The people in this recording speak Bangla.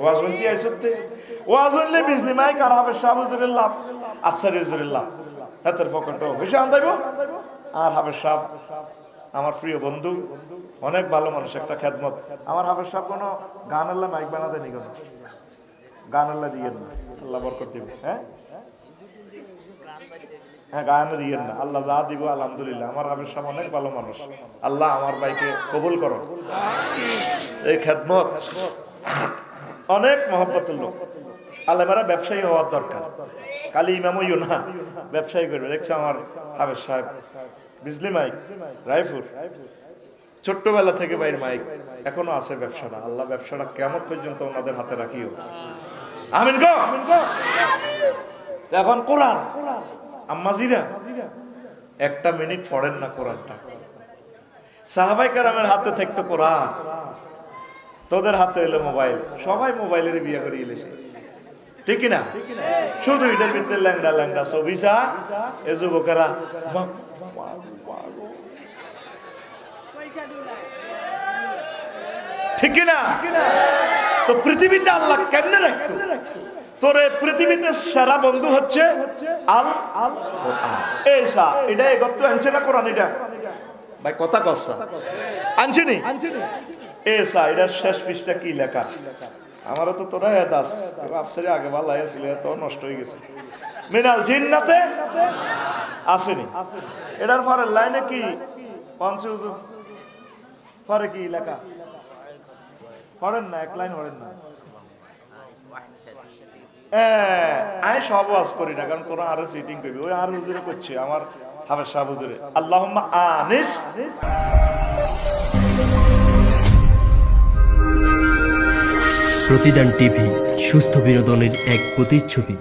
ওয়াজ শুনতে আইসতে ওয়াজ শুনলে বিজলি মাইক আর হাফেজ সাহেব হুজুরের লাভ আফসারি হুজুরের লাভ। হাতের পকেট হইসা আন্দাইব আর হাফেজ সাহেব আমার প্রিয় বন্ধু অনেক ভালো মানুষ একটা খেদমত। আমার হাফেজ সাহেব কোনো গান আল্লাহ মাইক বানাতে নি কোনো। গান আল্লাহ দিয়েন না। আল্লাহ বরকত দিবে। হ্যাঁ? হ্যাঁ গান দিয়েন না। আল্লাহ যা দিব আলহামদুলিল্লাহ। আমার হাফেজ সাহেব অনেক ভালো মানুষ। আল্লাহ আমার ভাইকে কবুল করো। এই খেদমত। অনেক মহব্বতের লোক। আলেমারা ব্যবসায়ী হওয়ার দরকার। কালি ইমাম ইউ না ব্যবসায়ী করবে। দেখছ আমার হাফেজ সাহেব। বিজলি মাইক, রায়পুর। ছোট্টবেলা থেকে বাইর মাইক। এখনও আছে ব্যবসাটা। আল্লাহ ব্যবসাটা কেমন পর্যন্ত ওনাদের হাতে রাখিও। আমিন গো! এখন কোরআন। আম্মাজিরা একটা মিনিট পড়েন না কোরআনটা। সাহাবাই কারামের হাতে থাকতো কোরআন। তোদের হাতে এলো মোবাইল। সবাই মোবাইলের বিয়ে করে এলেছে ঠিক না শুধু এটার ভিতরে ল্যাংড়া ল্যাংড়া সবিসা এ যুবকেরা ঠিক না তো পৃথিবীতে আল্লাহ কেমনে রাখতো? তোর পৃথিবীতে সেরা বন্ধু হচ্ছে আল আল এইসা এটা এই গপ্ত আনছে না কোরআন এটা? ভাই, কথা কসা আনছিনি এসা এটার শেষ পৃষ্ঠা কি লেখা? আমারও তো তোরা এ দাস। আফসারে আগে ভালো ছিল তো নষ্ট হয়ে গেছে। মিনাল জিন্নাতে আসেনি। এটার পরের লাইনে কি? পঞ্চ পরে কি লেখা? পড়েন না, এক লাইন পড়েন না। আমি সব করি না, কারণ তোরা আরও সিটিং করবি। ওই আর হুজুরে করছে, আমার হাফেজ সাহেব হুজুরে। আল্লাহুম্মা আনিস। প্রতিদান টিভি সুস্থ বিনোদনের এক প্রতিচ্ছবি।